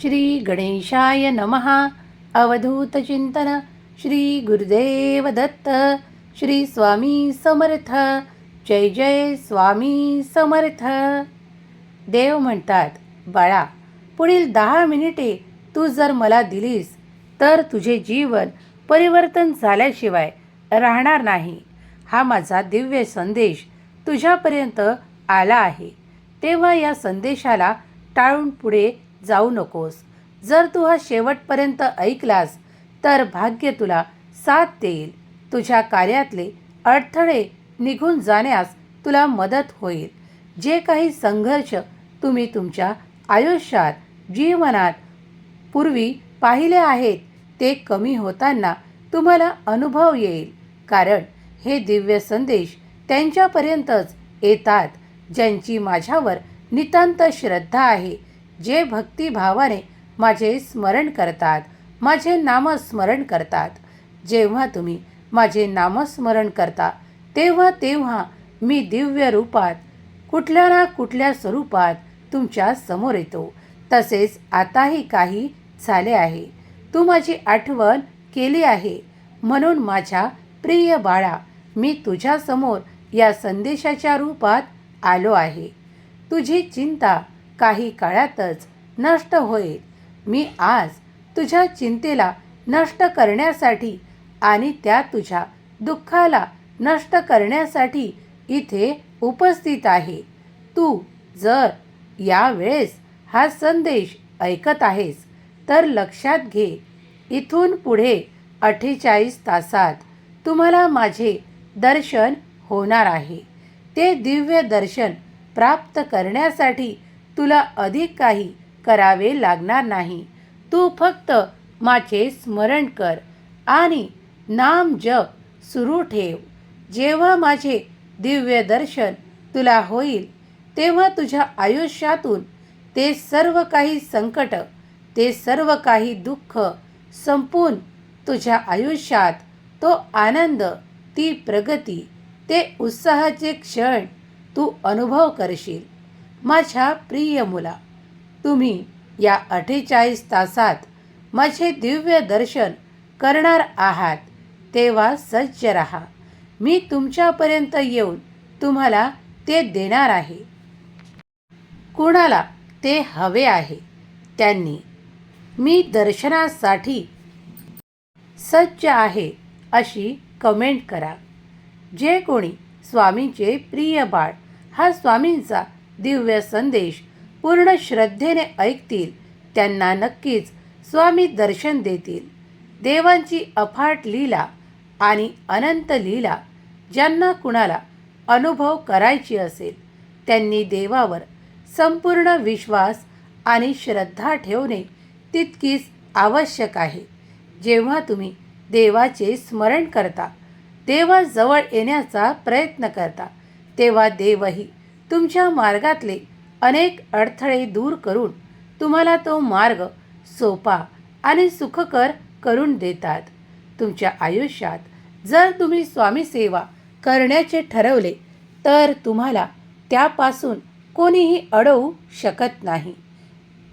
श्री गणेशाय नमः. अवधूतचिंतन श्री गुरुदेव दत्त. श्री स्वामी समर्थ. जय जय स्वामी समर्थ. देव म्हणतात बाळा पुढील दहा मिनिटे तू जर मला दिलीस तर तुझे जीवन परिवर्तन झाल्याशिवाय राहणार नाही. हा माझा दिव्य संदेश तुझ्यापर्यंत आला आहे. तेव्हा या संदेशाला टाळून पुढे जाऊ नकोस. जर तू हा शेवटपर्यंत ऐकलास तर भाग्य तुला साथ देईल. तुझ्या कार्यातले अडथळे निघून जाण्यास तुला मदत होईल. जे काही संघर्ष तुम्ही तुमच्या आयुष्यात जीवनात पूर्वी पाहिले आहेत ते कमी होताना तुम्हाला अनुभव येईल. कारण हे दिव्य संदेश त्यांच्यापर्यंतच येतात ज्यांची माझ्यावर नितांत श्रद्धा आहे. जे भक्तिभावाने माझे स्मरण करतात माझे नामस्मरण करतात. जेव्हा तुम्ही माझे नामस्मरण करता तेव्हा तेव्हा मी दिव्य रूपात कुठल्या ना कुठल्या स्वरूपात तुमच्यासमोर येतो. तसेच आताही काही झाले आहे. तू माझी आठवण केली आहे. म्हणून माझ्या प्रिय बाळा मी तुझ्यासमोर या संदेशाच्या रूपात आलो आहे. तुझी चिंता काही काळातच नष्ट होईल. मी आज तुझ्या चिंतेला नष्ट करण्यासाठी आणि त्या तुझ्या दुःखाला नष्ट करण्यासाठी इथे उपस्थित आहे. तू जर यावेळेस हा संदेश ऐकत आहेस तर लक्षात घे. इथून पुढे अठ्ठेचाळीस तासात तुम्हाला माझे दर्शन होणार आहे. ते दिव्य दर्शन प्राप्त करण्यासाठी तुला अधिक काही करावे लागणार नाही. तू फक्त माझे स्मरण कर आणि नाम जप सुरू ठेव. जेव्हा माझे दिव्य दर्शन तुला होईल तेव्हा तुझ्या आयुष्यातून ते सर्व काही संकट ते सर्व काही दुःख संपून तुझ्या आयुष्यात तो आनंद ती प्रगती ते उत्साहाचे क्षण तू अनुभव करशील. माझ्या प्रिय मुला तुम्ही या अठ्ठेचाळीस तासात माझे दिव्य दर्शन करणार आहात. तेव्हा सज्ज रहा. मी तुमच्यापर्यंत येऊन तुम्हाला ते देणार आहे. कुणाला ते हवे आहे? त्यांनी. मी दर्शनासाठी सज्ज आहे अशी कमेंट करा. जे कोणी स्वामींचे प्रिय बाळ हा स्वामींचा दिव्य संदेश पूर्ण श्रद्धेने ऐकतील. त्यांना नक्कीच स्वामी दर्शन देतील. देवांची अफाट लीला आणि अनंत लीला ज्यांना कुणाला अनुभव करायची असेल त्यांनी देवावर संपूर्ण विश्वास आणि श्रद्धा ठेवणे तितकीच आवश्यक आहे. जेव्हा तुम्ही देवाचे स्मरण करता देवाजवळ येण्याचा प्रयत्न करता तेव्हा देवही तुमच्या मार्गातले अनेक अडथळे दूर करून तुम्हाला तो मार्ग सोपा आणि सुखकर करून देतात. तुमच्या आयुष्यात जर तुम्ही स्वामी सेवा करण्याचे ठरवले तर तुम्हाला त्यापासून कोणीही अडवू शकत नाही.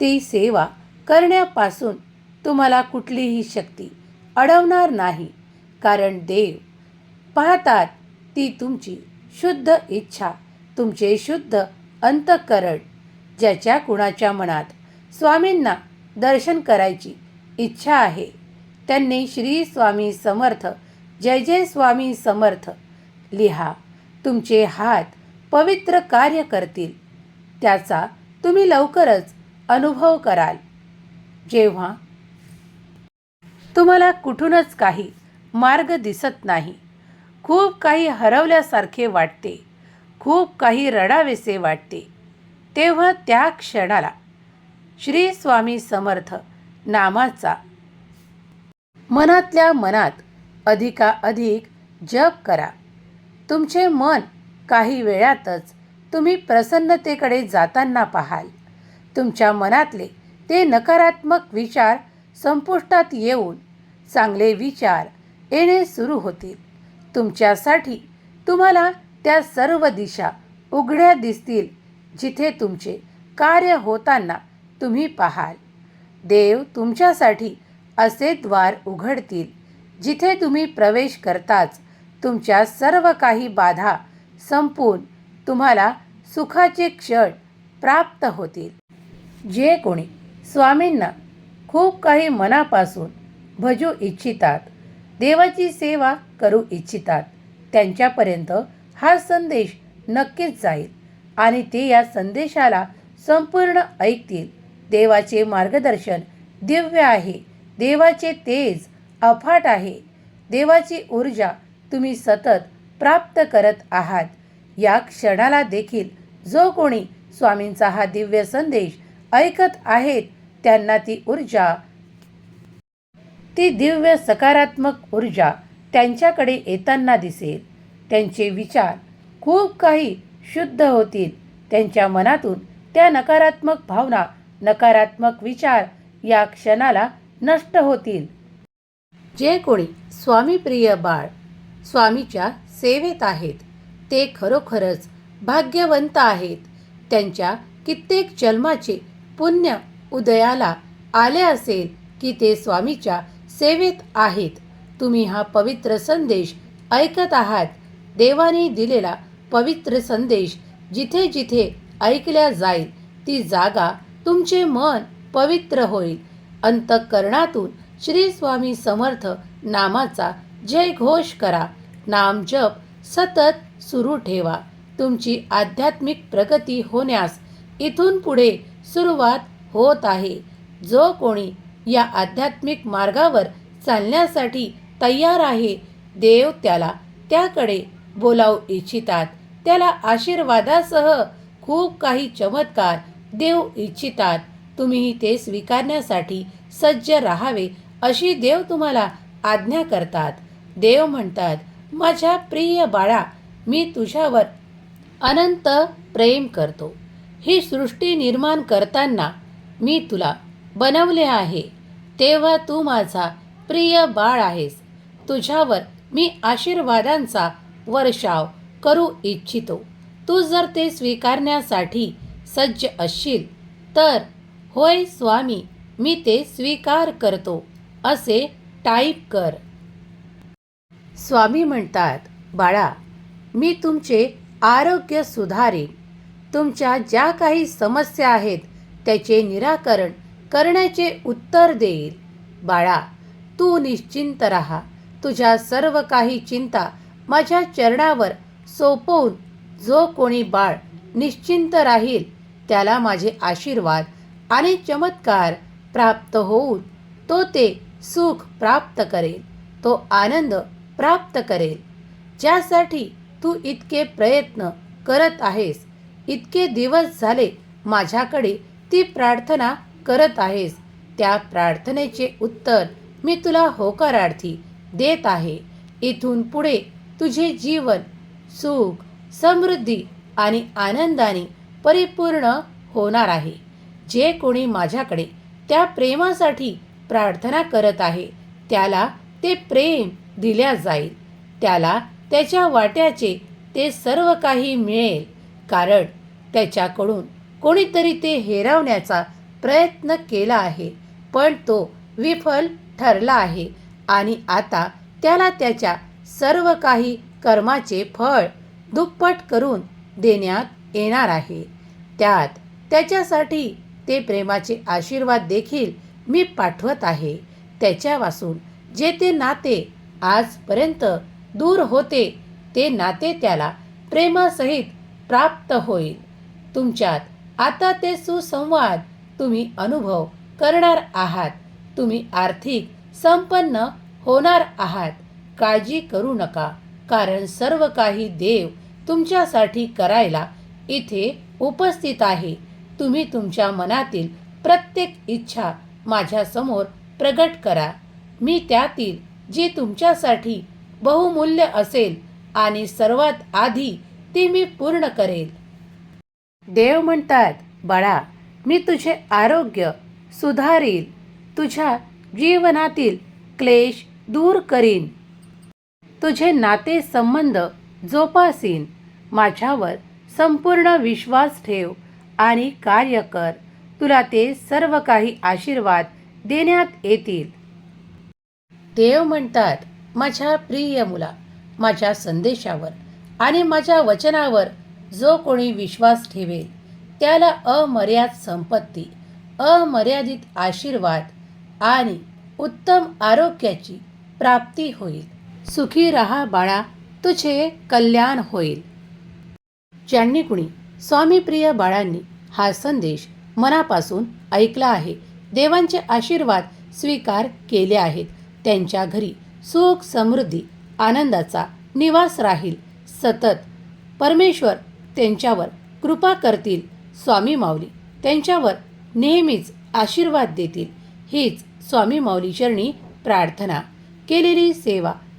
ती सेवा करण्यापासून तुम्हाला कुठलीही शक्ती अडवणार नाही कारण देव पाहतात ती तुमची शुद्ध इच्छा तुमचे शुद्ध अंतःकरण ज्याच्या कुणाच्या मनात स्वामींना दर्शन करायची इच्छा आहे त्यांनी श्री स्वामी समर्थ जय जय स्वामी समर्थ लिहा तुमचे हात पवित्र कार्य करतील त्याचा तुम्ही लवकरच अनुभव कराल. जेव्हा तुम्हाला कुठूनच काही मार्ग दिसत नाही खूप काही हरवल्यासारखे वाटते. खूप काही रडावेसे वाटते. तेव्हा त्या क्षणाला श्री स्वामी समर्थ नामाचा मनातल्या मनात अधिकाधिक जप करा. तुमचे मन काही वेळातच तुम्ही प्रसन्नतेकडे जाताना पाहाल. तुमच्या मनातले ते नकारात्मक विचार संपुष्टात येऊन चांगले विचार येणे सुरू होतील. तुमच्यासाठी तुम्हाला त्या सर्व दिशा उघड्या दिसतील जिथे तुमचे कार्य होताना तुम्ही पाहाल. देव तुमच्यासाठी असे द्वार उघडतील जिथे तुम्ही प्रवेश करताच तुमच्या सर्व काही बाधा संपून तुम्हाला सुखाचे क्षण प्राप्त होतील. जे कोणी स्वामींना खूप काही मनापासून भजू इच्छितात देवाची सेवा करू इच्छितात त्यांच्यापर्यंत हा संदेश नक्कीच जाईल आणि ते या संदेशाला संपूर्ण ऐकतील. देवाचे मार्गदर्शन दिव्य आहे. देवाचे तेज अफाट आहे. देवाची ऊर्जा तुम्ही सतत प्राप्त करत आहात. या क्षणाला देखील जो कोणी स्वामींचा हा दिव्य संदेश ऐकत आहेत त्यांना ती ऊर्जा ती दिव्य सकारात्मक ऊर्जा त्यांच्याकडे येताना दिसेल. त्यांचे विचार खूप काही शुद्ध होतील. त्यांच्या मनातून त्या नकारात्मक भावना नकारात्मक विचार या क्षणाला नष्ट होतील. जे कोणी स्वामीप्रिय बाळ स्वामीच्या सेवेत आहेत ते खरोखरच भाग्यवंत आहेत. त्यांच्या कित्येक जन्माचे पुण्य उदयाला आले असेल की ते स्वामीच्या सेवेत आहेत. तुम्ही हा पवित्र संदेश ऐकत आहात देवाने दिलेला पवित्र संदेश जिथे जिथे ऐकल्या जाईल ती जागा तुमचे मन पवित्र होईल. अंतःकरणातून श्री स्वामी समर्थ नामाचा जय घोष करा. नाम जप सतत सुरू ठेवा. तुमची आध्यात्मिक प्रगती होण्यास इथून पुढे सुरुवात होत आहे. जो कोणी या आध्यात्मिक मार्गावर चालण्यासाठी तयार आहे देव त्याला त्याकडे बोलावू इच्छितात. त्याला आशीर्वादासह खूप काही चमत्कार देऊ इच्छितात. तुम्हीही ते स्वीकारण्यासाठी सज्ज राहावे अशी देव तुम्हाला आज्ञा करतात. देव म्हणतात माझ्या प्रिय बाळा मी तुझ्यावर अनंत प्रेम करतो. ही सृष्टी निर्माण करताना मी तुला बनवले आहे. तेव्हा तू माझा प्रिय बाळ आहेस. तुझ्यावर मी आशीर्वादांचा वर्षाव करू इच्छितो. तू जर ते स्वीकारण्यासाठी सज्ज असशील तर होय स्वामी मी ते स्वीकार करतो असे टाईप कर. स्वामी म्हणतात बाळा मी तुमचे आरोग्य सुधारेन. तुमच्या ज्या काही समस्या आहेत त्याचे निराकरण करण्याचे उत्तर देईल. बाळा तू निश्चिंत राहा. तुझ्या सर्व काही चिंता माझ्या चरणावर सोपवून जो कोणी बाळ निश्चिंत राहील त्याला माझे आशीर्वाद आणि चमत्कार प्राप्त होऊन तो ते सुख प्राप्त करेल तो आनंद प्राप्त करेल. ज्यासाठी तू इतके प्रयत्न करत आहेस इतके दिवस झाले माझ्याकडे ती प्रार्थना करत आहेस त्या प्रार्थनेचे उत्तर मी तुला होकारार्थी देत आहे. इथून पुढे तुझे जीवन सुख समृद्धी आणि आनंदाने परिपूर्ण होणार आहे. जे कोणी माझ्याकडे त्या प्रेमासाठी प्रार्थना करत आहे त्याला ते प्रेम दिल्या जाईल. त्याला त्याच्या वाट्याचे ते सर्व काही मिळेल. कारण त्याच्याकडून कोणीतरी ते हेरवण्याचा प्रयत्न केला आहे पण तो विफल ठरला आहे आणि आता त्याला त्याच्या सर्व काही कर्माचे फळ दुप्पट करून देण्यात येणार आहे. त्यात त्याच्यासाठी ते प्रेमाचे आशीर्वाद देखील मी पाठवत आहे. त्याच्यापासून जे ते नाते आजपर्यंत दूर होते ते नाते त्याला प्रेमासहित प्राप्त होईल. तुमच्यात आता ते सुसंवाद तुम्ही अनुभव करणार आहात. तुम्ही आर्थिक संपन्न होणार आहात. काळजी करू नका कारण सर्व काही देव तुमच्यासाठी करायला इथे उपस्थित आहे. तुम्ही तुमच्या मनातील प्रत्येक इच्छा माझ्यासमोर प्रगट करा. मी त्यातील जी तुमच्यासाठी बहुमूल्य असेल आणि सर्वात आधी ती मी पूर्ण करेल. देव म्हणतात बाळा मी तुझे आरोग्य सुधारील. तुझ्या जीवनातील क्लेश दूर करीन. तुझे नाते संबंध जोपासीन. माझ्यावर संपूर्ण विश्वास ठेव आणि कार्य कर. तुला ते सर्व काही आशीर्वाद देण्यात येतील. देव म्हणतात माझ्या प्रिय मुला माझ्या संदेशावर आणि माझ्या वचनावर जो कोणी विश्वास ठेवेल त्याला अमर्याद संपत्ती अमर्यादित आशीर्वाद आणि उत्तम आरोग्याची प्राप्ती होईल. सुखी रहा बाळा तुझे कल्याण होईल. ज्यांनी कुणी स्वामीप्रिय बाळांनी हा संदेश मनापासून ऐकला आहे देवांचे आशीर्वाद स्वीकार केले आहेत. त्यांच्या घरी सुख समृद्धी आनंदाचा निवास राहील. सतत परमेश्वर त्यांच्यावर कृपा करतील. स्वामी माऊली त्यांच्यावर नेहमीच आशीर्वाद देतील. हीच स्वामी माऊली चरणी प्रार्थना केलेली सेवा